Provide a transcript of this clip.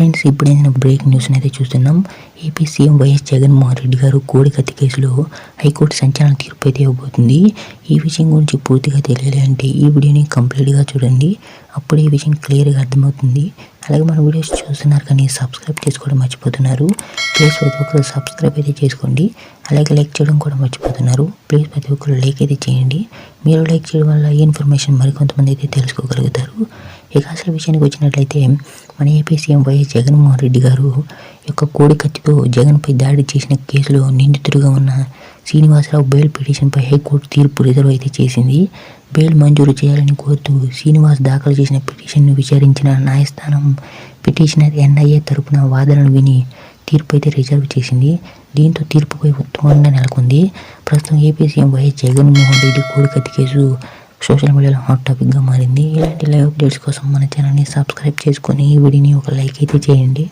Friends ఇప్పుడైనా break news అయితే చూస్తున్నాం. AP CM YS Jaganmohan Reddy garu కోడికత్తి కేసులో హైకోర్టు సంచలన తీర్పు అయితే ఇవ్వబోతుంది. ఈ విషయం గురించి పూర్తిగా తెలియాలి అంటే ఈ వీడియోని కంప్లీట్గా చూడండి. అప్పుడు ఈ విషయం క్లియర్గా అర్థమవుతుంది. అలాగే మన వీడియోస్ చూస్తున్నారు కానీ సబ్స్క్రైబ్ చేసుకోవడం మర్చిపోతున్నారు. ప్లీజ్ ప్రతి ఒక్కరు సబ్స్క్రైబ్ అయితే చేసుకోండి. అలాగే లైక్ చేయడం కూడా మర్చిపోతున్నారు. ప్లీజ్ ప్రతి ఒక్కరు లైక్ అయితే చేయండి. మీరు లైక్ చేయడం వల్ల ఈ ఇన్ఫర్మేషన్ మరికొంతమంది అయితే తెలుసుకోగలుగుతారు. ఇక అసలు విషయానికి వచ్చినట్లయితే మన AP CM YS Jaganmohan Reddy garu యొక్క కోడి కత్తితో జగన్పై దాడి చేసిన కేసులో నిందితుడిగా ఉన్న శ్రీనివాసరావు బెయిల్ పిటిషన్పై హైకోర్టు తీర్పు రిజర్వ్ అయితే చేసింది. బెయిల్ మంజూరు చేయాలని కోరుతూ శ్రీనివాస్ దాఖలు చేసిన పిటిషన్ను విచారించిన న్యాయస్థానం పిటిషనర్ ఎన్ఐఏ తరపున వాదనలు విని తీర్పు అయితే రిజర్వ్ చేసింది. దీంతో తీర్పుపై ఉత్తమంగా నెలకొంది. ప్రస్తుతం AP CM YS Jaganmohan Reddy కోడికత్తి కేసు సోషల్ మీడియాలో హాట్ టాపిక్గా మారింది. ఇలాంటి లైవ్ అప్డేట్స్ కోసం మన ఛానల్ని సబ్స్క్రైబ్ చేసుకొని ఈ వీడియోని ఒక లైక్ అయితే చేయండి.